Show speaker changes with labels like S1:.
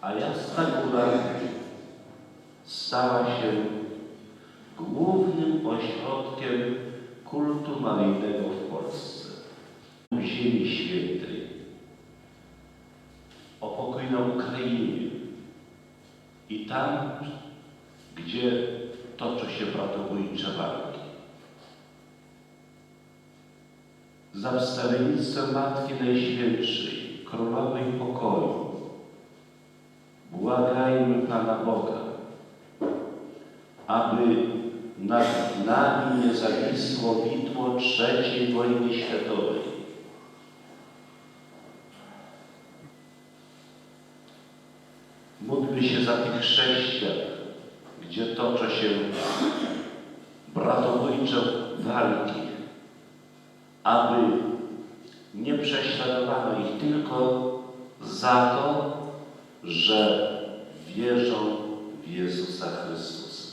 S1: a Jasna Góra stała się głównym ośrodkiem kultu maryjnego w Polsce, Ziemi Świętej, o pokój na Ukrainie i tam, gdzie toczą się bratobójcze walki. Za wstawiennictwem Matki Najświętszej, Królowej Pokoju, błagajmy Pana Boga, aby nad nami nie zawisło widmo III wojny światowej. Módlmy się za tych chrześcijan, gdzie toczą się bratobójcze walki, aby nie prześladowano ich tylko za to, że wierzą w Jezusa Chrystusa.